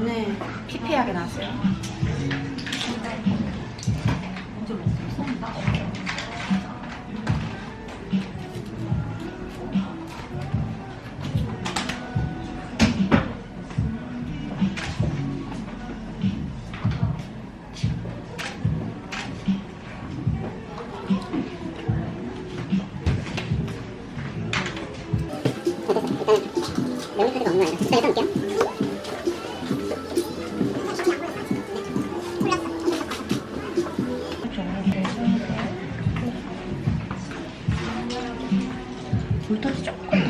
오늘 피폐하게 나왔어요. 아니라 진짜 해서 올게요.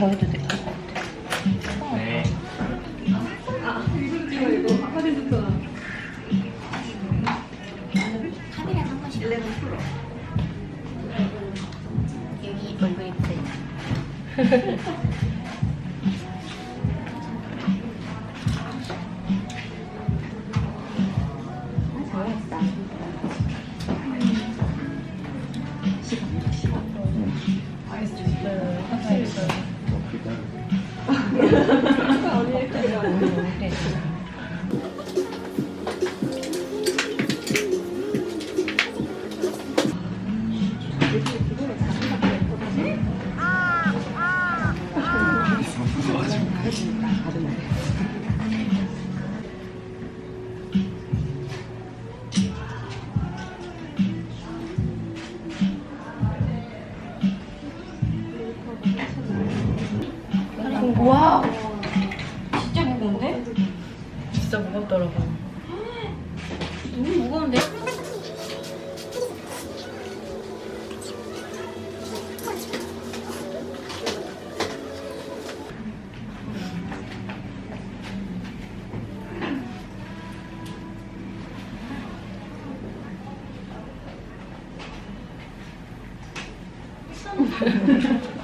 더 해도 될 것 같아. 네. 번씩. 여기 얼굴 예쁘 와, 진짜 무거운데? 진짜 무겁더라고. 너무 무거운데?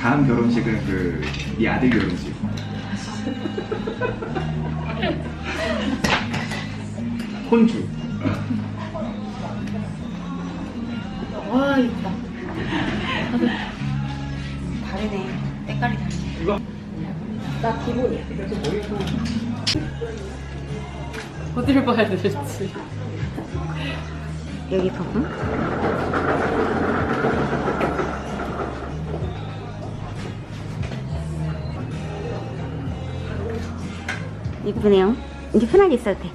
다음 결혼식은 그 네 아들 결혼식. 혼주. 와, 이쁘다. 다르네. 때깔이 다르네. 어딜 봐야 될지. 여기 부분? 이쁘네요. 이제 편하게 있어도 돼.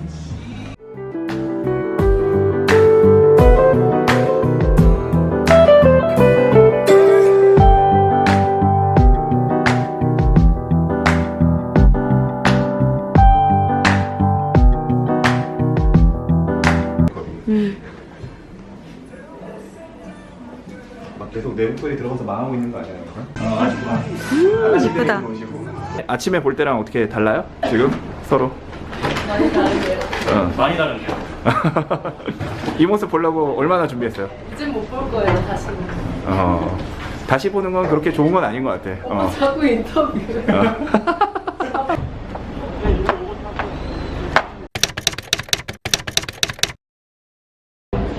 계속 내 목소리 들어가서 망하고 있는 거 아니야? 어, 아주 좋아. 이쁘다. 아침에 볼 때랑 어떻게 달라요? 지금 서로? 많이 다르게요. 어. 많이 다른데요? 이 모습 보려고 얼마나 준비했어요? 이제 못 볼 거예요, 다시는. 어. 다시 보는 건 그렇게 좋은 건 아닌 것 같아. 어. 자꾸 인터뷰. 어.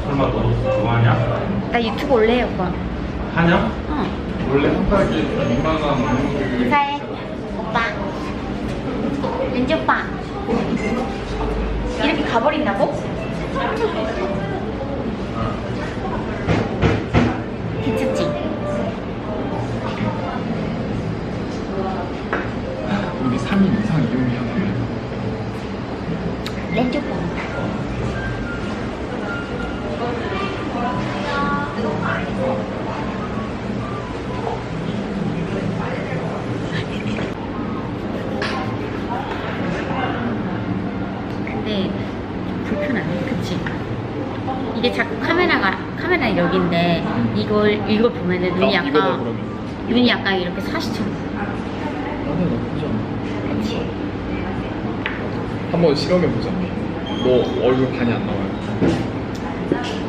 설마 너 그거 하냐? 나 유튜브 올래, 오빠. 하냐? 응. 원래 한팔기 민망한 인사해. 오빠. 렌즈 오빠. 불편하네, 그치? 이게 자꾸 카메라가 카메라 여기인데 이걸 이걸 보면은 눈이 어, 이거다, 약간 그러면. 눈이 약간 이렇게 사시처럼. 아니야 나쁘지 않아 그치? 한번 실험해보자. 너 얼굴 반이 안 나와요.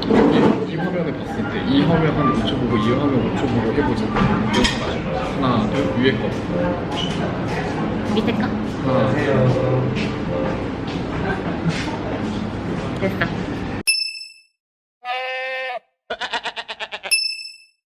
이, 이 화면에 봤을 때 이 화면 한 5초 보고 이 화면 5초 보고 해보자. 여기서 마지막. 하나, 둘, 위에 거. 밑에 거? 하나, 둘. 됐어.